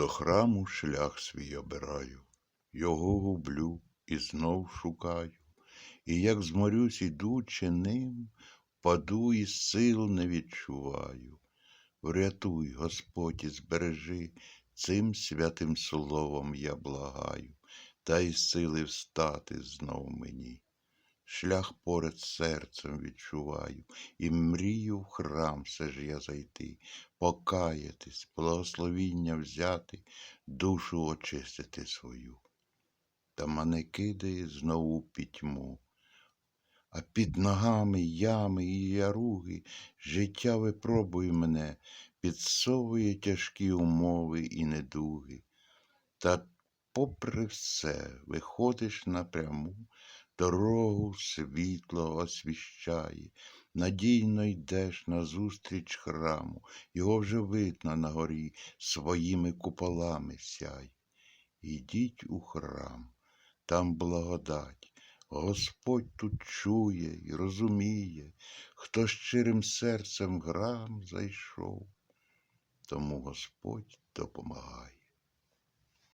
До храму шлях свій обираю, його гублю і знов шукаю, і як зморюсь, ідучи ним, паду і сил не відчуваю. Врятуй, Господь, і збережи, цим святим словом я благаю, дай сили встати знов мені. Шлях поряд серцем відчуваю, і мрію в храм все ж я зайти, покаятись, благословіння взяти, душу очистити свою. Та мене кидає знову пітьму, а під ногами ями і яруги життя випробує мене, підсовує тяжкі умови і недуги. Та попри все виходиш напряму, дорогу світло освіщає, надійно йдеш назустріч храму, його вже видно на горі, своїми куполами сяй. Ідіть у храм, там благодать, Господь тут чує і розуміє, хто щирим серцем в храм зайшов, тому Господь допомагає.